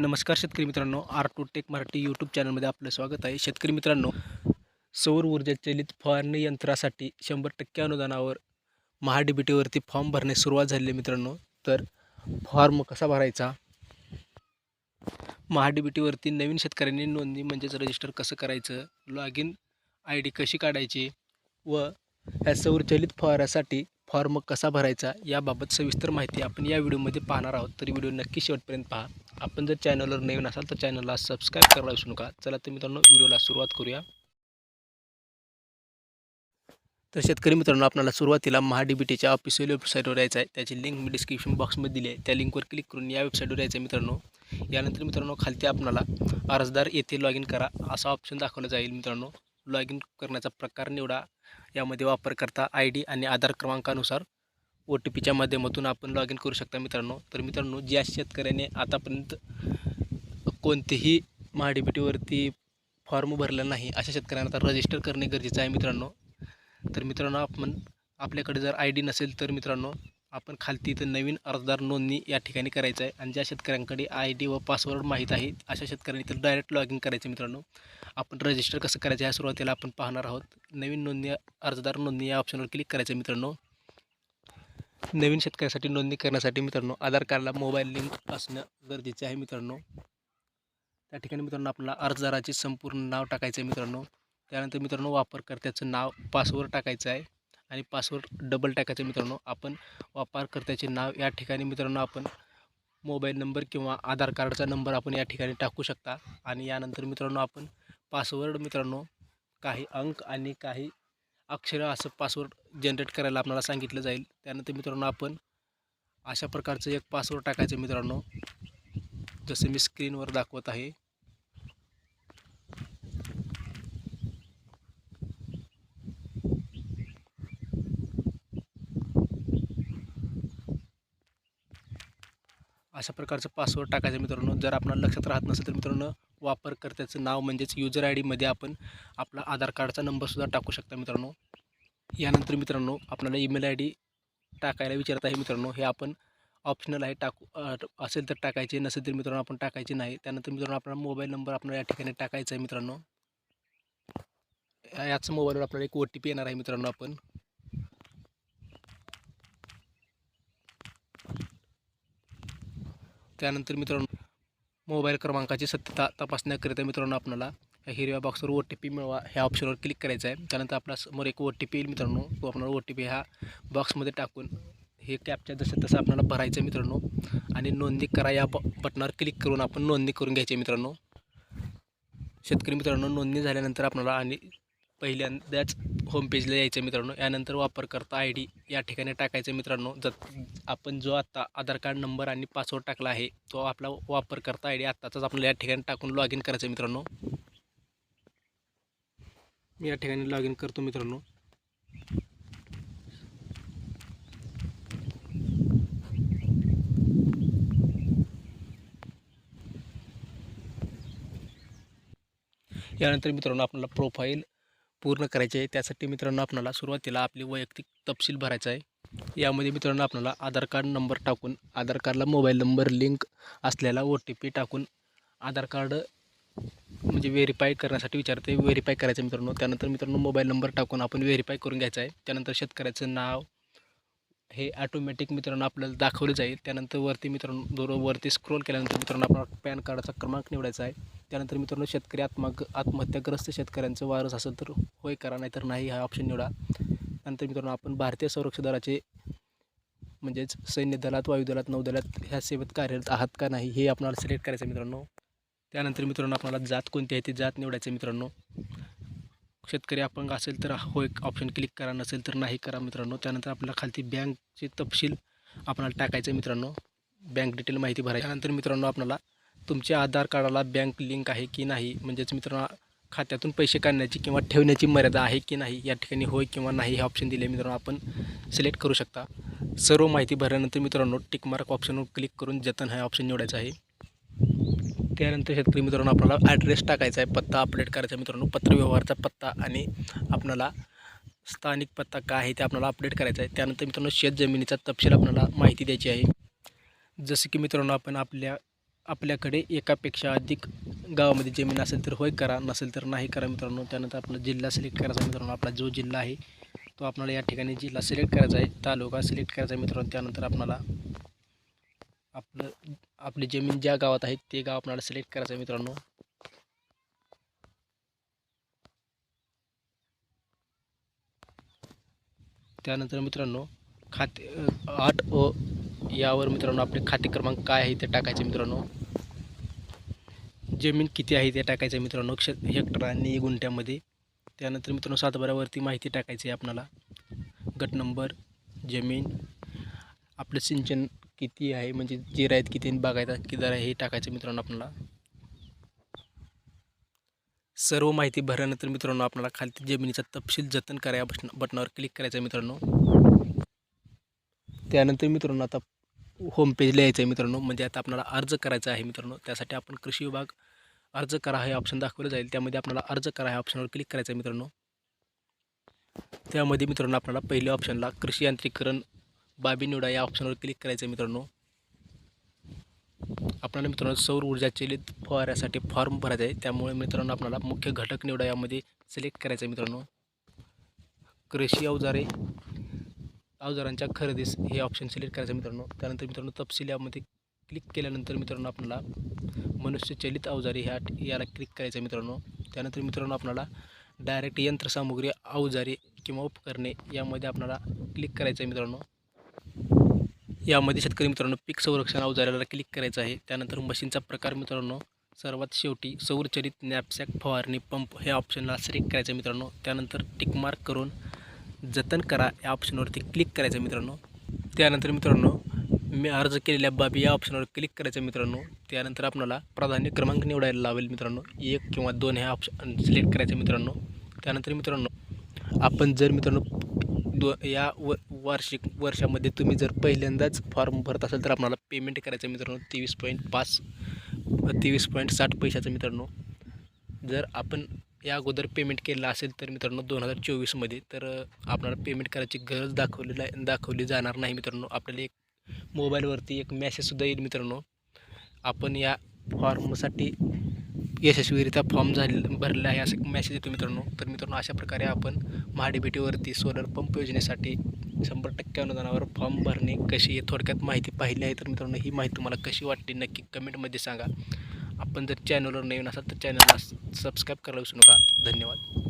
नमस्कार शेतकरी मित्रांनो R two tech Marathi YouTube चॅनलमध्ये आपलं स्वागत आहे. शेतकरी मित्रांनो सौर ऊर्जा चलित फवारणी यंत्रासाठी शंभर टक्के अनुदानावर महाडीबीटीवरती फॉर्म भरण्यास सुरुवात झाली मित्रांनो. तर फॉर्म कसा भरायचा? महाडीबीटीवरती नवीन शेतकऱ्यांनी नोंदणी म्हणजेच रजिस्टर कसं करायचं? लॉग इन आय डी कशी काढायची? व ह्या सौरचलित फवाऱ्यासाठी फॉर्म कसा भरायचा? याबाबत सविस्तर माहिती आपण या व्हिडिओमध्ये पाहणार आहोत. तरी व्हिडिओ नक्की शेवटपर्यंत पहा. आपण जर चॅनलवर नवीन असाल तर चॅनलला सबस्क्राईब करायला विसरू नका. चला तर मित्रांनो व्हिडिओला सुरुवात करूया. तर शेतकरी मित्रांनो आपल्याला सुरुवातीला महाडीबीटीच्या ऑफिशियल वेबसाईटवर यायचं आहे त्याची लिंक मी डिस्क्रिप्शन बॉक्समध्ये दिली आहे. त्या लिंकवर क्लिक करून या वेबसाईटवर यायचं आहे मित्रांनो. यानंतर मित्रांनो खालती आपल्याला अर्जदार येथे लॉग इन करा. असा ऑप्शन दाखवला जाईल मित्रांनो. लॉग इन करण्याचा प्रकार निवडा. यामध्ये वापरकर्ता आय डी आणि आधार क्रमांकानुसार ओ टी पीच्या माध्यमातून आपण लॉग इन करू शकता मित्रांनो. तर मित्रांनो ज्या शेतकऱ्याने आतापर्यंत कोणतेही महाडीबीटीवरती फॉर्म भरला नाही अशा शेतकऱ्यांना आता रजिस्टर करणे गरजेचं आहे मित्रांनो. तर मित्रांनो आपण आपल्याकडे जर आय डी नसेल तर मित्रांनो आपण खालती इथं नवीन अर्जदार नोंदणी या ठिकाणी करायचं आहे. आणि ज्या शेतकऱ्यांकडे आय डी व पासवर्ड माहीत आहे अशा शेतकऱ्यांनी तर डायरेक्ट लॉग इन करायचं मित्रांनो. आपण रजिस्टर कसं करायचं या सुरुवातीला आपण पाहणार आहोत. नवीन नोंदणी अर्जदार नोंदणी या ऑप्शनवर क्लिक करायचं मित्रांनो. नवीन शेतकऱ्यासाठी नोंदणी करण्यासाठी मित्रांनो आधार कार्डला मोबाईल लिंक असणं गरजेचे आहे मित्रांनो. त्या ठिकाणी मित्रांनो आपल्याला अर्जदाराचे संपूर्ण नाव टाकायचं आहे मित्रांनो. त्यानंतर मित्रांनो वापरकर्त्याचं नाव पासवर्ड टाकायचं आहे आणि पासवर्ड डबल टाकायचं मित्रांनो. आपण वापरकर्त्याचे नाव या ठिकाणी मित्रांनो आपण मोबाईल नंबर किंवा आधार कार्डचा नंबर आपण या ठिकाणी टाकू शकता. आणि यानंतर मित्रांनो आपण पासवर्ड मित्रांनो काही अंक आणि काही अक्षर असं पासवर्ड जनरेट करायला आपल्याला सांगितलं जाईल. त्यानंतर मित्रांनो आपण अशा प्रकारचं एक पासवर्ड टाकायचं मित्रांनो. जसं मी स्क्रीनवर दाखवत आहे. अशा प्रकारचं पासवर्ड टाकायचं मित्रांनो. जर आपल्याला लक्षात राहत नसेल तर मित्रांनो वापरकर्त्याचं नाव म्हणजेच युजर आय डीमध्ये आपण आपला आधार कार्डचा नंबरसुद्धा टाकू शकता मित्रांनो. यानंतर मित्रांनो आपल्याला ईमेल आय डी टाकायला विचारत आहे मित्रांनो. हे आपण ऑप्शनल आहे टाकू असेल तर टाकायचे नसेल तर मित्रांनो आपण टाकायचे नाही. त्यानंतर मित्रांनो आपला मोबाईल नंबर आपल्याला या ठिकाणी टाकायचा आहे मित्रांनो. याच मोबाईलवर आपल्याला एक ओ टी पी येणार आहे मित्रांनो आपण. त्यानंतर मित्रांनो मोबाईल क्रमांकाची सत्यता तपासण्याकरिता मित्रांनो आपल्याला या हिरव्या बॉक्सवर ओ टी पी मिळवा ह्या ऑप्शनवर क्लिक करायचं आहे. त्यानंतर आपल्यासमोर एक ओ टी पी येईल मित्रांनो. तो आपल्याला ओ टी पी ह्या बॉक्समध्ये टाकून हे कॅपच्या जसं तसं आपल्याला भरायचं आहे मित्रांनो. आणि नोंदणी करा या ब बटनावर क्लिक करून आपण नोंदणी करून घ्यायची आहे मित्रांनो. शेतकरी मित्रांनो नोंदणी झाल्यानंतर आपल्याला आणि पहिल्यांदाच होमपेजला यायचं मित्रांनो. यानंतर वापरकर्ता आय डी या ठिकाणी टाकायचं मित्रांनो. जत आपण जो आत्ता आधार कार्ड नंबर आणि पासवर्ड टाकला आहे तो आपला वापरकर्ता आय डी आत्ताचाच आपल्याला या ठिकाणी टाकून लॉग इन करायचं मित्रांनो. मी या ठिकाणी लॉग इन करतो मित्रांनो. यानंतर मित्रांनो आपल्याला प्रोफाईल पूर्ण करायचे आहे. त्यासाठी मित्रांनो आपणाला सुरुवातीला आपले वैयक्तिक तपशील भरायचा आहे. यामध्ये मित्रांनो आपणाला आधार कार्ड नंबर टाकून आधार कार्डला मोबाईल नंबर लिंक असलेला ओ टी पी टाकून आधार कार्ड म्हणजे व्हेरीफाय करण्यासाठी विचारते व्हेरीफाय करायचं मित्रांनो. त्यानंतर मित्रांनो मोबाईल नंबर टाकून आपण व्हेरीफाय करून घ्यायचं आहे. त्यानंतर शेतकऱ्याचं नाव हे ॲटोमॅटिक मित्रांनो आपल्याला दाखवलं जाईल. त्यानंतर वरती मित्रांनो दोन वरती स्क्रोल केल्यानंतर मित्रांनो आपला पॅन कार्डाचा क्रमांक निवडायचा आहे. त्यानंतर मित्रांनो शेतकरी आत्मा आत्महत्याग्रस्त शेतकऱ्यांचं वारस असेल तर होय करा नाहीतर नाही हा ऑप्शन निवडा. नंतर मित्रांनो आपण भारतीय संरक्षण दलाचे म्हणजेच सैन्य दलात वायुदलात नौदलात ह्या सेवेत कार्यरत आहात का नाही हे आपल्याला सिलेक्ट करायचं मित्रांनो. त्यानंतर मित्रांनो आपल्याला जात कोणती आहे ती जात निवडायचं मित्रांनो. शेतकरी अपंग असेल तर होय ऑप्शन क्लिक करा नसेल तर नाही करा मित्रांनो. त्यानंतर आपल्याला खालती बँकचे तपशील आपल्याला टाकायचं मित्रांनो. बँक डिटेल माहिती भरायची. त्यानंतर मित्रांनो आपल्याला तुमच्या आधार कार्डाला बँक लिंक आहे की नाही म्हणजेच मित्रांनो खात्यातून पैसे काढण्याची किंवा ठेवण्याची मर्यादा आहे की नाही या ठिकाणी होय किंवा नाही हे ऑप्शन दिले मित्रांनो आपण सिलेक्ट करू शकता. सर्व माहिती भरल्यानंतर मित्रांनो टिकमार्क ऑप्शनवर क्लिक करून जतन हा ऑप्शन निवडायचा आहे. त्यानंतर शेतकरी मित्रांनो आपल्याला ॲड्रेस टाकायचा आहे. पत्ता अपडेट करायचा आहे मित्रांनो. पत्रव्यवहारचा पत्ता आणि आपल्याला स्थानिक पत्ता काय आहे ते आपल्याला अपडेट करायचा आहे. त्यानंतर मित्रांनो शेत जमिनीचा तपशील आपल्याला माहिती द्यायची आहे. जसं की मित्रांनो आपण आपल्या आपल्याकडे एकापेक्षा अधिक गावामध्ये जमीन असेल तर होय करा नसेल तर नाही करा मित्रांनो. त्यानंतर आपला जिल्हा सिलेक्ट करायचा मित्रांनो. आपला जो जिल्हा आहे तो आपल्याला या ठिकाणी जिल्हा सिलेक्ट करायचा आहे. तालुका सिलेक्ट करायचा आहे मित्रांनो. त्यानंतर आपल्याला आपलं आपली जमीन ज्या गावात आहे ते गाव आपल्याला सिलेक्ट करायचं आहे मित्रांनो. त्यानंतर मित्रांनो खाते आठ ओ यावर मित्रांनो आपले खाते क्रमांक काय आहे ते टाकायचे मित्रांनो. जमीन किती आहे ते टाकायचं आहे मित्रांनो क्ष हेक्टर आणि गुंठ्यामध्ये. त्यानंतर मित्रांनो सातबाऱ्यावरती माहिती टाकायची आहे आपणाला गट नंबर जमीन आपलं सिंचन किती आहे? म्हणजे जिरा आहेत किती आणि बागायता किती आहे हे टाकायचं मित्रांनो आपल्याला. सर्व माहिती भरल्यानंतर मित्रांनो आपल्याला खालती जमिनीचा तपशील जतन करा या बटन बटनावर क्लिक करायचं आहे मित्रांनो. त्यानंतर मित्रांनो आता होम पेजला यायचं आहे मित्रांनो. म्हणजे आता आपल्याला अर्ज करायचा आहे मित्रांनो. त्यासाठी आपण कृषी विभाग अर्ज करा हे ऑप्शन दाखवलं जाईल. त्यामध्ये आपल्याला अर्ज करा ह्या ऑप्शनवर क्लिक करायचं आहे मित्रांनो. त्यामध्ये मित्रांनो आपल्याला पहिल्या ऑप्शनला कृषी यांत्रिकरण बाबी निवडा या ऑप्शनवर क्लिक करायचं आहे मित्रांनो. आपल्याला मित्रांनो सौर ऊर्जा चलित फवाऱ्यासाठी फॉर्म भरायचा आहे. त्यामुळे मित्रांनो आपल्याला मुख्य घटक निवडा यामध्ये सिलेक्ट करायचं आहे मित्रांनो. कृषी अवजारे अवजारांच्या खरेदीस हे ऑप्शन सिलेक्ट करायचं मित्रांनो. त्यानंतर मित्रांनो तपशील यामध्ये क्लिक केल्यानंतर मित्रांनो आपल्याला मनुष्यचलित अवजारे ह्या याला क्लिक करायचं आहे मित्रांनो. त्यानंतर मित्रांनो आपल्याला डायरेक्ट यंत्रसामुग्री अवजारे किंवा उपकरणे यामध्ये आपल्याला क्लिक करायचं आहे मित्रांनो. यामध्ये शेतकरी मित्रांनो पीक संरक्षण अवजाराला क्लिक करायचं आहे. त्यानंतर मशीनचा प्रकार मित्रांनो सर्वात शेवटी सौरचलित नॅपसॅक फवारणी पंप ह्या ऑप्शनला सिलेक्ट करायचं मित्रांनो. त्यानंतर टिकमार्क करून जतन करा या ऑप्शनवरती क्लिक करायचं मित्रांनो. त्यानंतर मित्रांनो मी अर्ज केलेल्या बाबी या ऑप्शनवर क्लिक करायचं मित्रांनो. त्यानंतर आपल्याला प्राधान्य क्रमांक निवडायला लावेल मित्रांनो. एक किंवा दोन ह्या ऑप्शन सिलेक्ट करायचं मित्रांनो. त्यानंतर मित्रांनो आपण जर मित्रांनो दो या व वार्षिक वर्षामध्ये तुम्ही जर पहिल्यांदाच फॉर्म भरत असाल तर आपल्याला पेमेंट करायचं मित्रांनो. तेवीस पॉईंट पाच तेवीस पॉईंट साठ पैशाचं मित्रांनो. जर आपण या अगोदर पेमेंट केलं असेल तर मित्रांनो दोन हजार चोवीसमध्ये तर आपणाला आपल्याला पेमेंट करायची गरज दाखवलेला दाखवली जाणार नाही मित्रांनो. आपल्याला एक मोबाईलवरती एक मेसेजसुद्धा येईल मित्रांनो. आपण या फॉर्मसाठी यशस्वीरित्या फॉर्म झाले भरला आहे असं मेसेज येतो मित्रांनो. तर मित्रांनो अशा प्रकारे आपण महाडीबीटीवरती सोलर पंप योजनेसाठी शंभर टक्के अनुदानावर फॉर्म भरणे कशी हे थोडक्यात माहिती पाहिली आहे. तर मित्रांनो ही माहिती तुम्हाला कशी वाटली नक्की कमेंटमध्ये सांगा. आपण जर चॅनलवर नवीन असाल तर चॅनलला सबस्क्राईब करायला विसरू नका. धन्यवाद.